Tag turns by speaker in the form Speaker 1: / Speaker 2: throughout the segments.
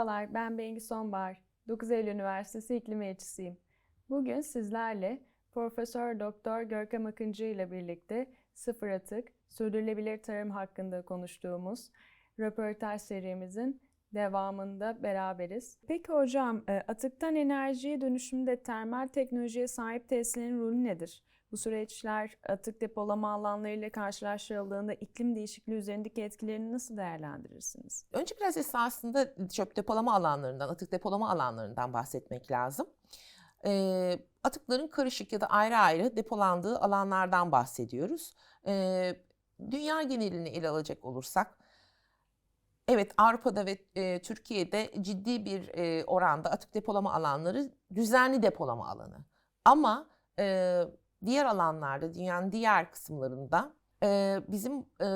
Speaker 1: Merhabalar, ben Bengi Sonbahar. 9 Eylül Üniversitesi İklim Elçisiyim. Bugün sizlerle Profesör Doktor Görkem Akıncı ile birlikte sıfır atık, sürdürülebilir tarım hakkında konuştuğumuz röportaj serimizin devamında beraberiz. Peki hocam, e, atıktan enerjiye dönüşümde termal teknolojiye sahip tesislerin rolü nedir? Bu süreçler atık depolama alanlarıyla karşılaştırıldığında iklim değişikliği üzerindeki etkilerini nasıl değerlendirirsiniz?
Speaker 2: Önce biraz esasında çöp depolama alanlarından, atık depolama alanlarından bahsetmek lazım. E, atıkların karışık ya da ayrı ayrı depolandığı alanlardan bahsediyoruz. E, dünya genelini ele alacak olursak, evet Avrupa'da ve e, Türkiye'de ciddi bir e, oranda atık depolama alanları düzenli depolama alanı. Ama e, diğer alanlarda, dünyanın diğer kısımlarında e, bizim e,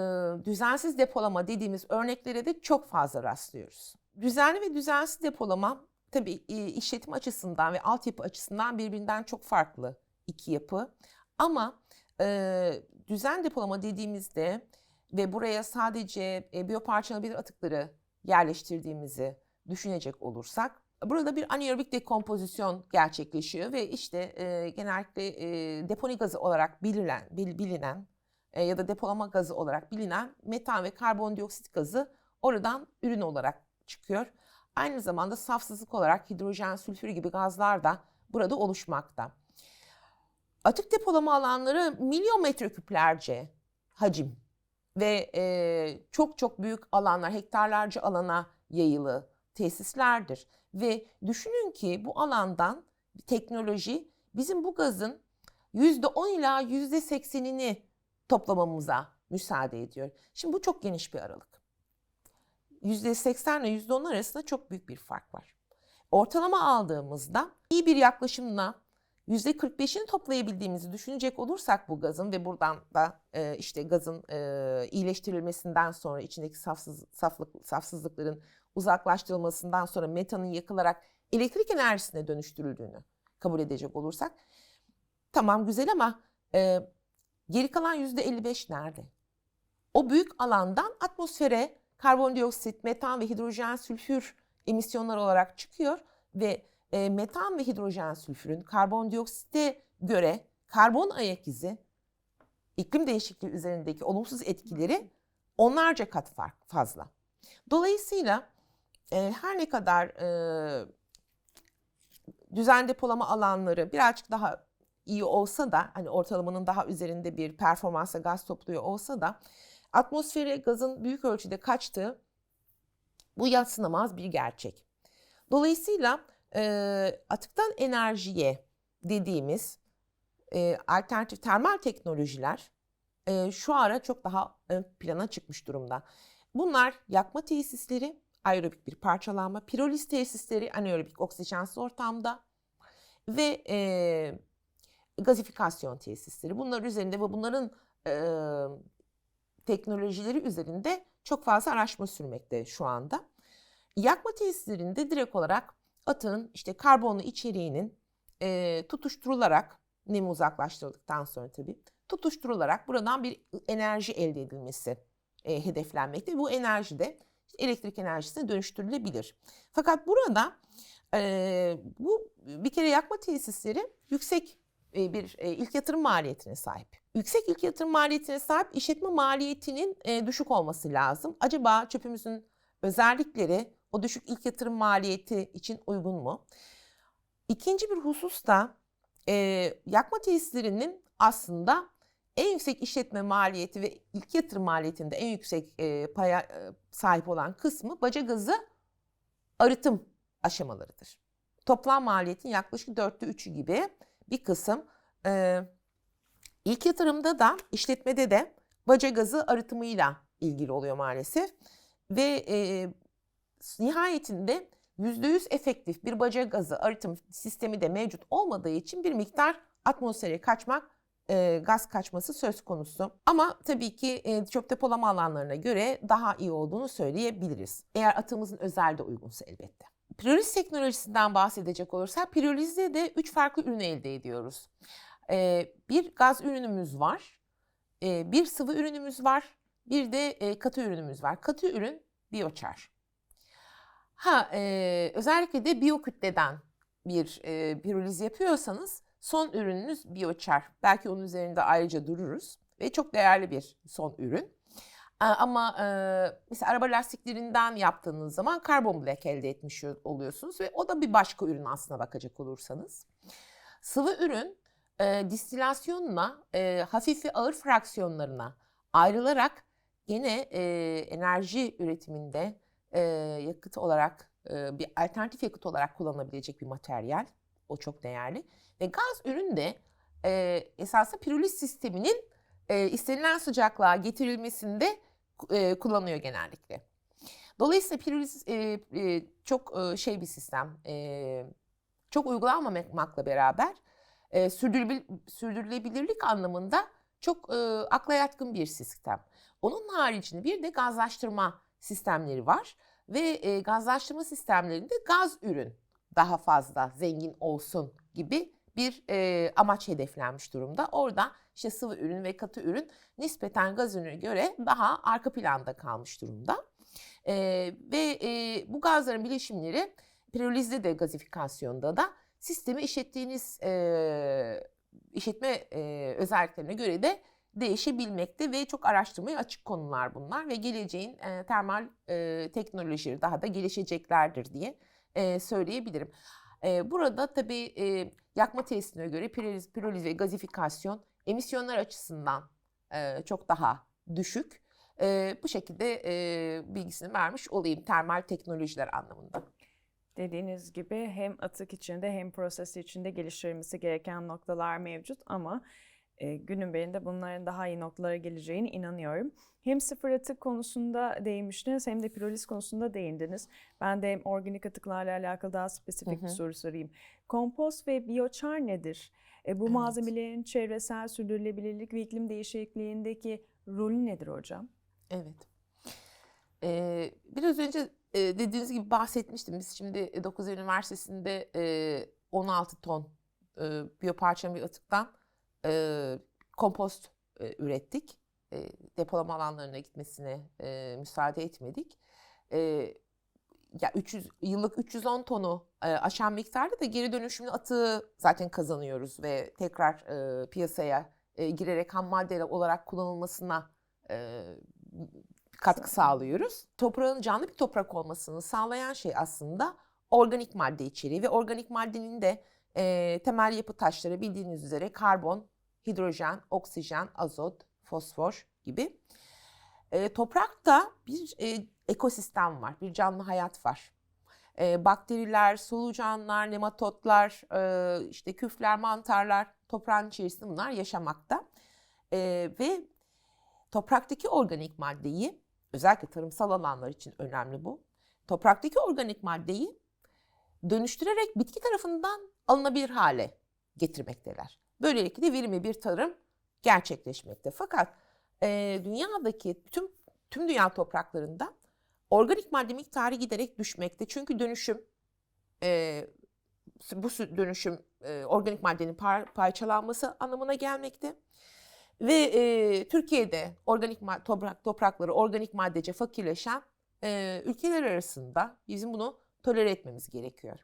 Speaker 2: düzensiz depolama dediğimiz örneklere de çok fazla rastlıyoruz. Düzenli ve düzensiz depolama tabii işletim açısından ve altyapı açısından birbirinden çok farklı iki yapı. Ama e, düzen depolama dediğimizde ve buraya sadece e, biyoparçalanabilir atıkları yerleştirdiğimizi düşünecek olursak Burada bir anaerobik dekompozisyon gerçekleşiyor ve işte e, genellikle e, deponi gazı olarak bilinen, bil, bilinen e, ya da depolama gazı olarak bilinen metan ve karbondioksit gazı oradan ürün olarak çıkıyor. Aynı zamanda safsızlık olarak hidrojen, sülfür gibi gazlar da burada oluşmakta. Atık depolama alanları milyon metreküplerce hacim ve e, çok çok büyük alanlar, hektarlarca alana yayılı tesislerdir. Ve düşünün ki bu alandan teknoloji bizim bu gazın %10 ila %80'ini toplamamıza müsaade ediyor. Şimdi bu çok geniş bir aralık. %80 ile %10 arasında çok büyük bir fark var. Ortalama aldığımızda iyi bir yaklaşımla %45'ini toplayabildiğimizi düşünecek olursak bu gazın ve buradan da e, işte gazın e, iyileştirilmesinden sonra içindeki safsız, saflık, safsızlıkların uzaklaştırılmasından sonra metanın yakılarak elektrik enerjisine dönüştürüldüğünü kabul edecek olursak tamam güzel ama e, geri kalan %55 nerede? O büyük alandan atmosfere karbondioksit, metan ve hidrojen sülfür emisyonlar olarak çıkıyor ve e, metan ve hidrojen sülfürün karbondioksite göre karbon ayak izi iklim değişikliği üzerindeki olumsuz etkileri onlarca kat fazla. Dolayısıyla e, her ne kadar e, düzen depolama alanları birazcık daha iyi olsa da hani ortalamanın daha üzerinde bir performansa gaz topluyor olsa da atmosfere gazın büyük ölçüde kaçtığı bu yatsınamaz bir gerçek. Dolayısıyla e, atıktan enerjiye dediğimiz e, alternatif termal teknolojiler e, şu ara çok daha ön plana çıkmış durumda. Bunlar yakma tesisleri, aerobik bir parçalanma, piroliz tesisleri, anaerobik oksijensiz ortamda ve e, gazifikasyon tesisleri. Bunlar üzerinde ve bunların e, teknolojileri üzerinde çok fazla araştırma sürmekte şu anda. Yakma tesislerinde direkt olarak atığın işte karbonlu içeriğinin e, tutuşturularak nemi uzaklaştırıldıktan sonra tabii tutuşturularak buradan bir enerji elde edilmesi e, hedeflenmekte. Bu enerji de elektrik enerjisine dönüştürülebilir. Fakat burada e, bu bir kere yakma tesisleri yüksek e, bir e, ilk yatırım maliyetine sahip. Yüksek ilk yatırım maliyetine sahip işletme maliyetinin e, düşük olması lazım. Acaba çöpümüzün özellikleri o düşük ilk yatırım maliyeti için uygun mu? İkinci bir husus da e, yakma tesislerinin aslında en yüksek işletme maliyeti ve ilk yatırım maliyetinde en yüksek e, paya e, sahip olan kısmı baca gazı arıtım aşamalarıdır. Toplam maliyetin yaklaşık dörtte üçü gibi bir kısım. E, ilk yatırımda da işletmede de baca gazı arıtımıyla ilgili oluyor maalesef. Ve e, nihayetinde %100 efektif bir baca gazı arıtım sistemi de mevcut olmadığı için bir miktar atmosfere kaçmak e, gaz kaçması söz konusu. Ama tabii ki e, çöp depolama alanlarına göre daha iyi olduğunu söyleyebiliriz. Eğer atığımızın özel de uygunsa elbette. Piroliz teknolojisinden bahsedecek olursak pirolizde de 3 farklı ürün elde ediyoruz. E, bir gaz ürünümüz var, e, bir sıvı ürünümüz var, bir de e, katı ürünümüz var. Katı ürün biyoçar. Ha, e, özellikle de biyokütleden bir e, piroliz yapıyorsanız son ürününüz biyoçar. Belki onun üzerinde ayrıca dururuz ve çok değerli bir son ürün. A- Ama e, mesela araba lastiklerinden yaptığınız zaman karbon black elde etmiş oluyorsunuz ve o da bir başka ürün aslına bakacak olursanız. Sıvı ürün e, distilasyonla e, hafif ve ağır fraksiyonlarına ayrılarak gene e, enerji üretiminde e, yakıt olarak e, bir alternatif yakıt olarak kullanılabilecek bir materyal. O çok değerli. Ve gaz ürün de e, esasında piroliz sisteminin e, istenilen sıcaklığa getirilmesinde e, kullanıyor genellikle. Dolayısıyla piroliz e, e, çok e, şey bir sistem. E, çok uygulanmamakla beraber e, sürdürülebil- sürdürülebilirlik anlamında çok e, akla yatkın bir sistem. Onun haricinde bir de gazlaştırma sistemleri var ve e, gazlaştırma sistemlerinde gaz ürün daha fazla zengin olsun gibi bir e, amaç hedeflenmiş durumda. Orada işte sıvı ürün ve katı ürün nispeten gaz ürüne göre daha arka planda kalmış durumda. E, ve e, bu gazların bileşimleri pirolizde de gazifikasyonda da sistemi işlettiğiniz e, işletme e, özelliklerine göre de değişebilmekte ve çok araştırmaya açık konular bunlar ve geleceğin e, termal e, teknolojileri daha da gelişeceklerdir diye e, söyleyebilirim. E, burada tabii e, yakma tesisine göre piroliz, piroliz ve gazifikasyon emisyonlar açısından e, çok daha düşük. E, bu şekilde e, bilgisini vermiş olayım termal teknolojiler anlamında.
Speaker 1: Dediğiniz gibi hem atık içinde hem prosesi içinde geliştirilmesi gereken noktalar mevcut ama e, günün birinde bunların daha iyi noktalara geleceğine inanıyorum. Hem sıfır atık konusunda değinmiştiniz hem de piroliz konusunda değindiniz. Ben de hem organik atıklarla alakalı daha spesifik bir
Speaker 2: Hı hı.
Speaker 1: soru sorayım. Kompost ve biyoçar nedir? E, bu
Speaker 2: Evet.
Speaker 1: malzemelerin çevresel sürdürülebilirlik ve iklim değişikliğindeki rolü nedir hocam?
Speaker 2: Evet. Ee, biraz önce e, dediğiniz gibi bahsetmiştim. Biz şimdi 9 Eylül Üniversitesi'nde e, 16 ton e, biyoparçalı bir atıktan e, kompost e, ürettik. E, depolama alanlarına gitmesine e, müsaade etmedik. E, ya 300 yıllık 310 tonu e, aşan miktarda da geri dönüşümlü atığı zaten kazanıyoruz ve tekrar e, piyasaya e, girerek ham madde olarak kullanılmasına e, katkı sağlıyoruz. Toprağın canlı bir toprak olmasını sağlayan şey aslında organik madde içeriği ve organik maddenin de e, temel yapı taşları bildiğiniz üzere karbon, hidrojen, oksijen, azot, fosfor gibi. E, toprakta bir e, ekosistem var, bir canlı hayat var. E, bakteriler, solucanlar, nematotlar, e, işte küfler, mantarlar toprağın içerisinde bunlar yaşamakta. E, ve topraktaki organik maddeyi, özellikle tarımsal alanlar için önemli bu. Topraktaki organik maddeyi dönüştürerek bitki tarafından alınabilir hale getirmekteler. Böylelikle de verimli bir tarım gerçekleşmekte. Fakat e, dünyadaki tüm tüm dünya topraklarında organik madde miktarı giderek düşmekte. Çünkü dönüşüm e, bu dönüşüm e, organik maddenin par- parçalanması anlamına gelmekte. Ve e, Türkiye'de organik toprak toprakları organik maddece fakirleşen e, ülkeler arasında bizim bunu tolere etmemiz gerekiyor.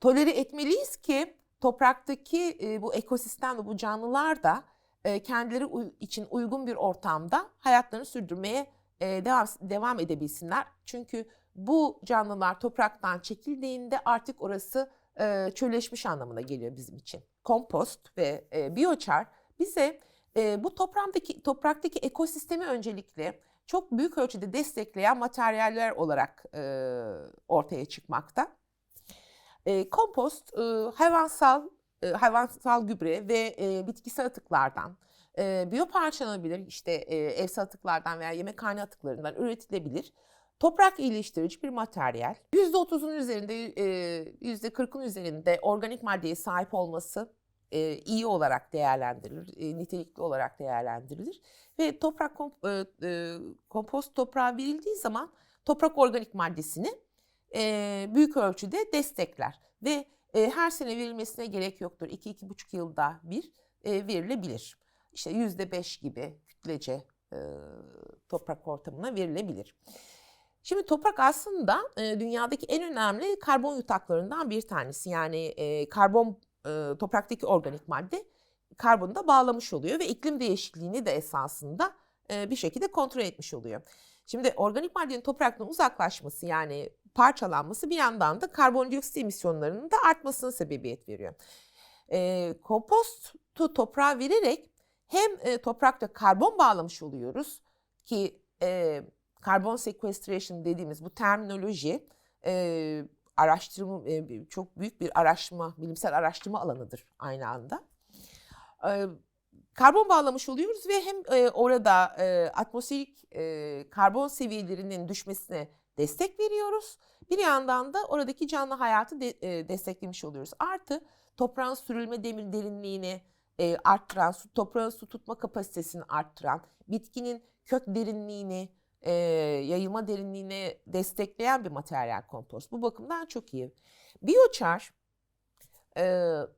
Speaker 2: Tolere etmeliyiz ki topraktaki e, bu ekosistem ve bu canlılar da e, kendileri uy- için uygun bir ortamda hayatlarını sürdürmeye e, devam devam edebilsinler. Çünkü bu canlılar topraktan çekildiğinde artık orası e, çölleşmiş anlamına geliyor bizim için. Kompost ve e, biyoçar bize e, bu topraktaki topraktaki ekosistemi öncelikle çok büyük ölçüde destekleyen materyaller olarak e, ortaya çıkmakta. E, kompost e, hayvansal e, hayvansal gübre ve e, bitkisel atıklardan, e, biyoparçalanabilir işte e, evsel atıklardan veya yemekhane atıklarından üretilebilir. Toprak iyileştirici bir materyal. %30'un üzerinde, e, %40'ın üzerinde organik maddeye sahip olması e, iyi olarak değerlendirilir, e, nitelikli olarak değerlendirilir. Ve toprak e, kompost toprağa verildiği zaman toprak organik maddesini e, büyük ölçüde destekler ve e, her sene verilmesine gerek yoktur. 2-2,5 yılda bir e, verilebilir. İşte yüzde beş gibi kütlece e, toprak ortamına verilebilir. Şimdi toprak aslında e, dünyadaki en önemli karbon yutaklarından bir tanesi. Yani e, karbon e, topraktaki organik madde karbonu da bağlamış oluyor ve iklim değişikliğini de esasında e, bir şekilde kontrol etmiş oluyor. Şimdi organik maddenin topraktan uzaklaşması yani parçalanması bir yandan da karbondioksit emisyonlarının da artmasına sebebiyet veriyor. E, kompostu toprağa vererek hem e, toprakta karbon bağlamış oluyoruz ki e, karbon sequestration dediğimiz bu terminoloji e, araştırma e, çok büyük bir araştırma, bilimsel araştırma alanıdır aynı anda. E, karbon bağlamış oluyoruz ve hem e, orada e, atmosferik e, karbon seviyelerinin düşmesine destek veriyoruz. Bir yandan da oradaki canlı hayatı de, e, desteklemiş oluyoruz. Artı toprağın sürülme demir derinliğini e, arttıran, su, toprağın su tutma kapasitesini arttıran, bitkinin kök derinliğini, e, yayılma derinliğini destekleyen bir materyal kompost. Bu bakımdan çok iyi. Biochar e,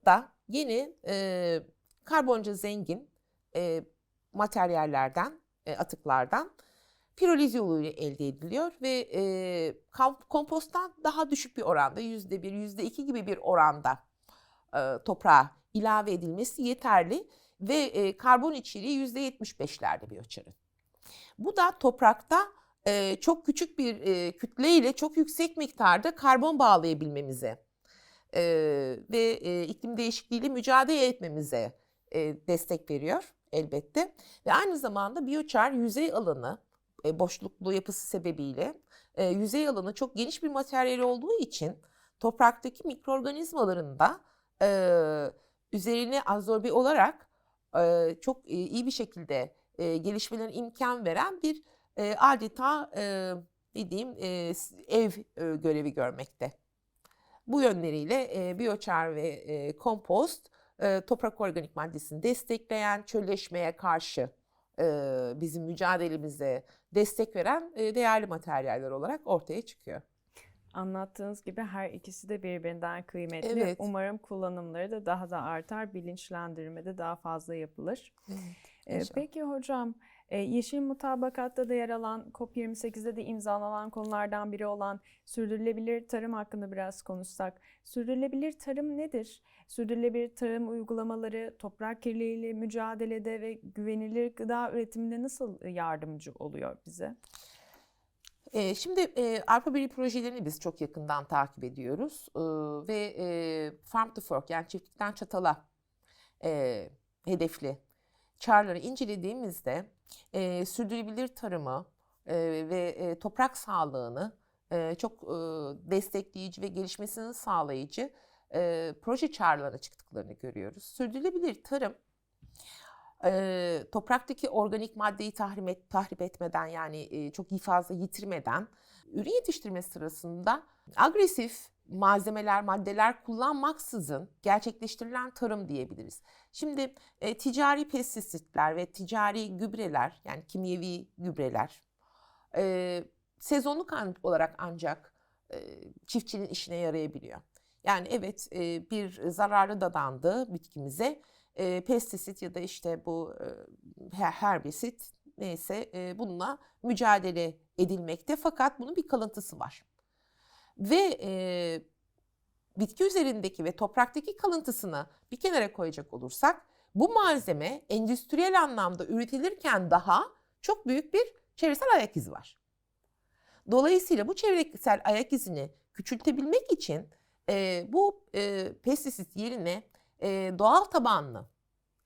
Speaker 2: da yeni e, karbonca zengin e, materyallerden, e, atıklardan piroliz yoluyla elde ediliyor ve e, komposttan daha düşük bir oranda, yüzde bir, yüzde iki gibi bir oranda e, toprağa ilave edilmesi yeterli ve e, karbon içeriği yüzde yetmiş beşlerde bioçarın. Bu da toprakta e, çok küçük bir e, kütle ile çok yüksek miktarda karbon bağlayabilmemize e, ve e, iklim değişikliğiyle mücadele etmemize e, destek veriyor elbette. Ve aynı zamanda biyoçar yüzey alanı e, boşluklu yapısı sebebiyle e, yüzey alanı çok geniş bir materyal olduğu için topraktaki mikroorganizmaların da e, üzerine absorbe olarak çok iyi bir şekilde e, gelişmelerine imkan veren bir adeta e, ev görevi görmekte. Bu yönleriyle e, biyoçar ve kompost toprak organik maddesini destekleyen, çölleşmeye karşı bizim mücadelemize destek veren e, değerli materyaller olarak ortaya çıkıyor.
Speaker 1: Anlattığınız gibi her ikisi de birbirinden kıymetli.
Speaker 2: Evet.
Speaker 1: Umarım kullanımları da daha da artar, bilinçlendirme de daha fazla yapılır. Ee,
Speaker 2: İnşallah.
Speaker 1: Peki hocam, e, Yeşil Mutabakat'ta da yer alan, COP28'de de imzalanan konulardan biri olan sürdürülebilir tarım hakkında biraz konuşsak. Sürdürülebilir tarım nedir? Sürdürülebilir tarım uygulamaları toprak kirliliğiyle mücadelede ve güvenilir gıda üretiminde nasıl yardımcı oluyor bize?
Speaker 2: E, şimdi e, Avrupa Birliği projelerini biz çok yakından takip ediyoruz E, ve e, Farm to Fork yani çiftlikten çatala e, hedefli çağrıları incelediğimizde e, sürdürülebilir tarımı e, ve e, toprak sağlığını e, çok e, destekleyici ve gelişmesini sağlayıcı e, proje çağrılarına çıktıklarını görüyoruz. Sürdürülebilir tarım e, topraktaki organik maddeyi tahrip, et, tahrip etmeden yani e, çok fazla yitirmeden ürün yetiştirme sırasında agresif malzemeler, maddeler kullanmaksızın gerçekleştirilen tarım diyebiliriz. Şimdi e, ticari pestisitler ve ticari gübreler yani kimyevi gübreler e, sezonluk an- olarak ancak e, çiftçinin işine yarayabiliyor. Yani evet e, bir zararlı dadandı bitkimize e, pestisit ya da işte bu e, her- herbisit neyse e, bununla mücadele edilmekte fakat bunun bir kalıntısı var. Ve e, bitki üzerindeki ve topraktaki kalıntısını bir kenara koyacak olursak bu malzeme endüstriyel anlamda üretilirken daha çok büyük bir çevresel ayak izi var. Dolayısıyla bu çevresel ayak izini küçültebilmek için e, bu e, pestisit yerine e, doğal tabanlı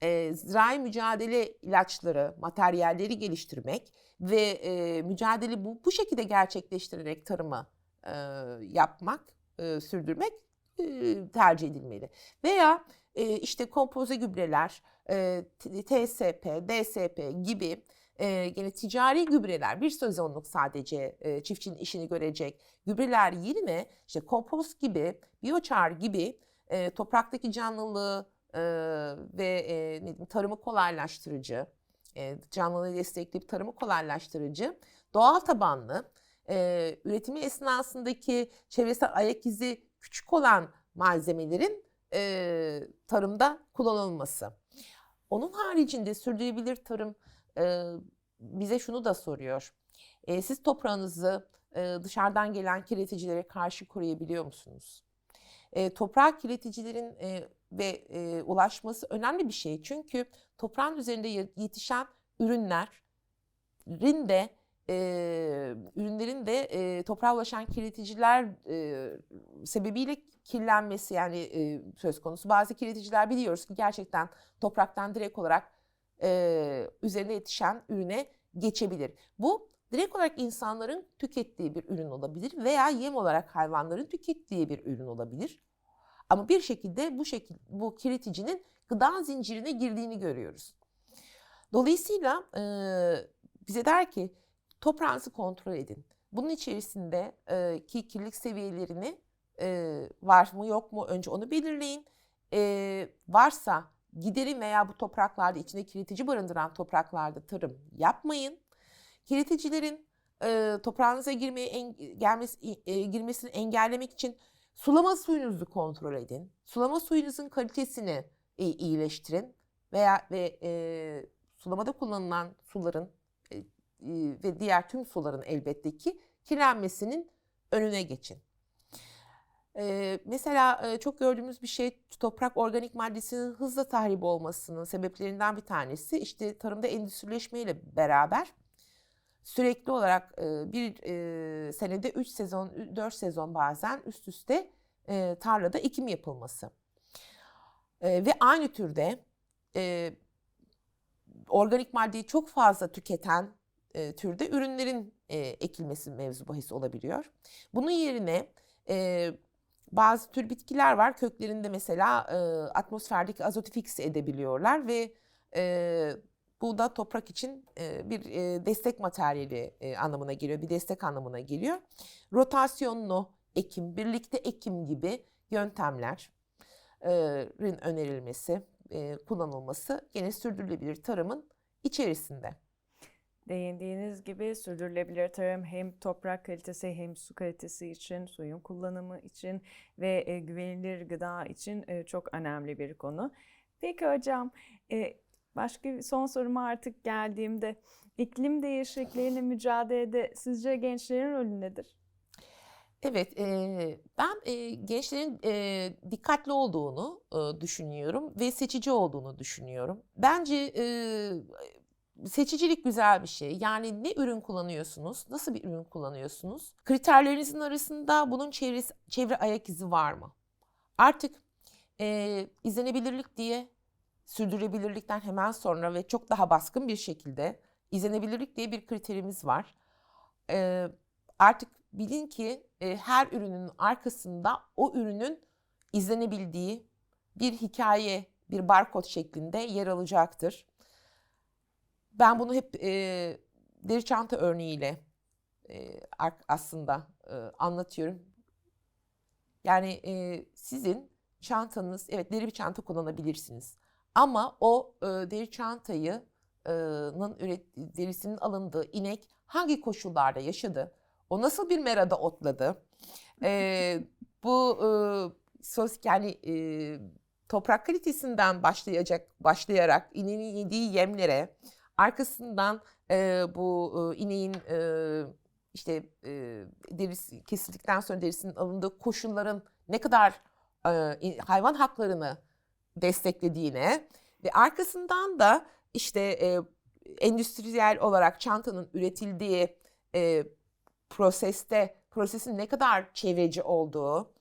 Speaker 2: e, zirai mücadele ilaçları, materyalleri geliştirmek ve e, mücadele bu, bu şekilde gerçekleştirerek tarımı e, yapmak, e, sürdürmek e, tercih edilmeli. Veya e, işte kompoze gübreler, e, TSP, DSP gibi e, gene ticari gübreler, bir sezonluk sadece e, çiftçinin işini görecek gübreler yerine işte kompost gibi, biyoçar gibi e, topraktaki canlılığı e, ve e, ne diyeyim, tarımı kolaylaştırıcı, e, canlılığı destekleyip tarımı kolaylaştırıcı, doğal tabanlı, e, üretimi esnasındaki çevresel ayak izi küçük olan malzemelerin e, tarımda kullanılması. Onun haricinde sürdürülebilir tarım e, bize şunu da soruyor. E, siz toprağınızı e, dışarıdan gelen kirleticilere karşı koruyabiliyor musunuz? E, toprak kirleticilerin e, ve e, ulaşması önemli bir şey. Çünkü toprağın üzerinde ye- yetişen ürünlerin de e, ürünlerin de e, toprağa ulaşan kirleticiler e, sebebiyle kirlenmesi yani e, söz konusu. Bazı kirleticiler biliyoruz ki gerçekten topraktan direkt olarak e, üzerine yetişen ürüne geçebilir. Bu direkt olarak insanların tükettiği bir ürün olabilir veya yem olarak hayvanların tükettiği bir ürün olabilir. Ama bir şekilde bu şekil bu kirleticinin gıda zincirine girdiğini görüyoruz. Dolayısıyla e, bize der ki toprağınızı kontrol edin. Bunun içerisinde e, ki kirlilik seviyelerini e, var mı yok mu önce onu belirleyin. E, varsa giderin veya bu topraklarda içinde kirletici barındıran topraklarda tarım yapmayın. Kirleticilerin e, toprağınıza girmeye en, gelmesi, e, girmesini engellemek için sulama suyunuzu kontrol edin. Sulama suyunuzun kalitesini e, iyileştirin veya ve e, sulamada kullanılan suların ve diğer tüm suların elbette ki kirlenmesinin önüne geçin. Ee, mesela e, çok gördüğümüz bir şey toprak organik maddesinin hızla tahrip olmasının sebeplerinden bir tanesi işte tarımda endüstrileşmeyle beraber sürekli olarak e, bir e, senede 3 sezon 4 sezon bazen üst üste e, tarlada ekim yapılması. E, ve aynı türde e, organik maddeyi çok fazla tüketen e, türde ürünlerin e, ekilmesi mevzu bahis olabiliyor. Bunun yerine e, bazı tür bitkiler var köklerinde mesela e, atmosferdeki azotu fikse edebiliyorlar ve e, bu da toprak için e, bir e, destek materyali e, anlamına geliyor, bir destek anlamına geliyor. Rotasyonlu ekim, birlikte ekim gibi yöntemlerin önerilmesi, kullanılması gene sürdürülebilir tarımın içerisinde.
Speaker 1: Değindiğiniz gibi sürdürülebilir tarım hem toprak kalitesi hem su kalitesi için, suyun kullanımı için ve e, güvenilir gıda için e, çok önemli bir konu. Peki hocam, e, başka son soruma artık geldiğimde iklim değişikliğiyle mücadelede sizce gençlerin rolü nedir?
Speaker 2: Evet, e, ben e, gençlerin e, dikkatli olduğunu e, düşünüyorum ve seçici olduğunu düşünüyorum. Bence e, seçicilik güzel bir şey. Yani ne ürün kullanıyorsunuz, nasıl bir ürün kullanıyorsunuz? Kriterlerinizin arasında bunun çevresi, çevre ayak izi var mı? Artık e, izlenebilirlik diye sürdürülebilirlikten hemen sonra ve çok daha baskın bir şekilde izlenebilirlik diye bir kriterimiz var. E, artık bilin ki e, her ürünün arkasında o ürünün izlenebildiği bir hikaye, bir barkod şeklinde yer alacaktır. Ben bunu hep e, deri çanta örneğiyle e, aslında e, anlatıyorum. Yani e, sizin çantanız, evet deri bir çanta kullanabilirsiniz. Ama o e, deri çantayı'nın üret, derisinin alındığı inek hangi koşullarda yaşadı? O nasıl bir merada otladı? E, bu e, sos yani e, toprak kalitesinden başlayacak başlayarak ineğin yediği yemlere, arkasından e, bu e, ineğin e, işte e, derisi kesildikten sonra derisinin alındığı koşulların ne kadar e, hayvan haklarını desteklediğine ve arkasından da işte e, endüstriyel olarak çantanın üretildiği e, proseste prosesin ne kadar çevreci olduğu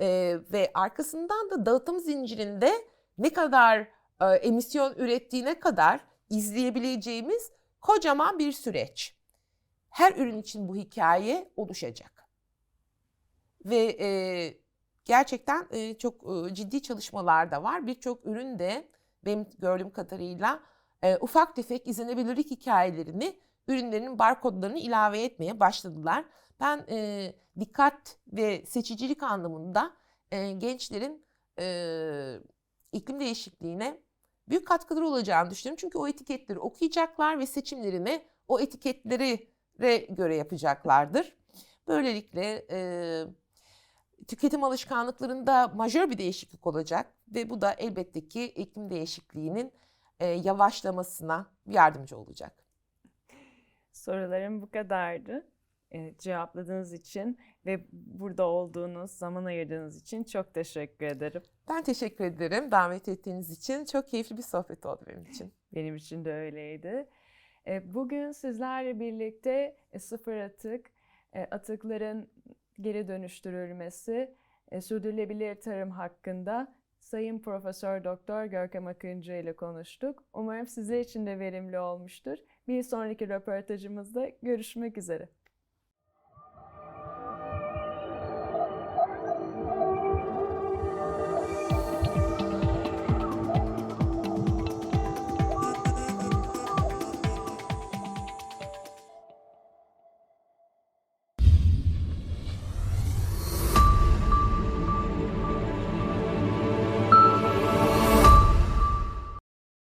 Speaker 2: e, ve arkasından da dağıtım zincirinde ne kadar e, emisyon ürettiğine kadar izleyebileceğimiz kocaman bir süreç. Her ürün için bu hikaye oluşacak. Ve e, gerçekten e, çok e, ciddi çalışmalar da var. Birçok ürün de benim gördüğüm kadarıyla e, ufak tefek izlenebilirlik hikayelerini ürünlerinin barkodlarını ilave etmeye başladılar. Ben e, dikkat ve seçicilik anlamında e, gençlerin e, iklim değişikliğine büyük katkıları olacağını düşünüyorum. Çünkü o etiketleri okuyacaklar ve seçimlerini o etiketleri göre yapacaklardır. Böylelikle e, tüketim alışkanlıklarında majör bir değişiklik olacak ve bu da elbette ki iklim değişikliğinin e, yavaşlamasına yardımcı olacak.
Speaker 1: Sorularım bu kadardı. E, cevapladığınız için ve burada olduğunuz, zaman ayırdığınız için çok teşekkür ederim.
Speaker 2: Ben teşekkür ederim davet ettiğiniz için. Çok keyifli bir sohbet oldu benim için.
Speaker 1: Benim için de öyleydi. E, Bugün sizlerle birlikte e, sıfır atık, e, atıkların geri dönüştürülmesi, e, sürdürülebilir tarım hakkında Sayın Profesör Doktor Görkem Akıncı ile konuştuk. Umarım sizler için de verimli olmuştur. Bir sonraki röportajımızda görüşmek üzere.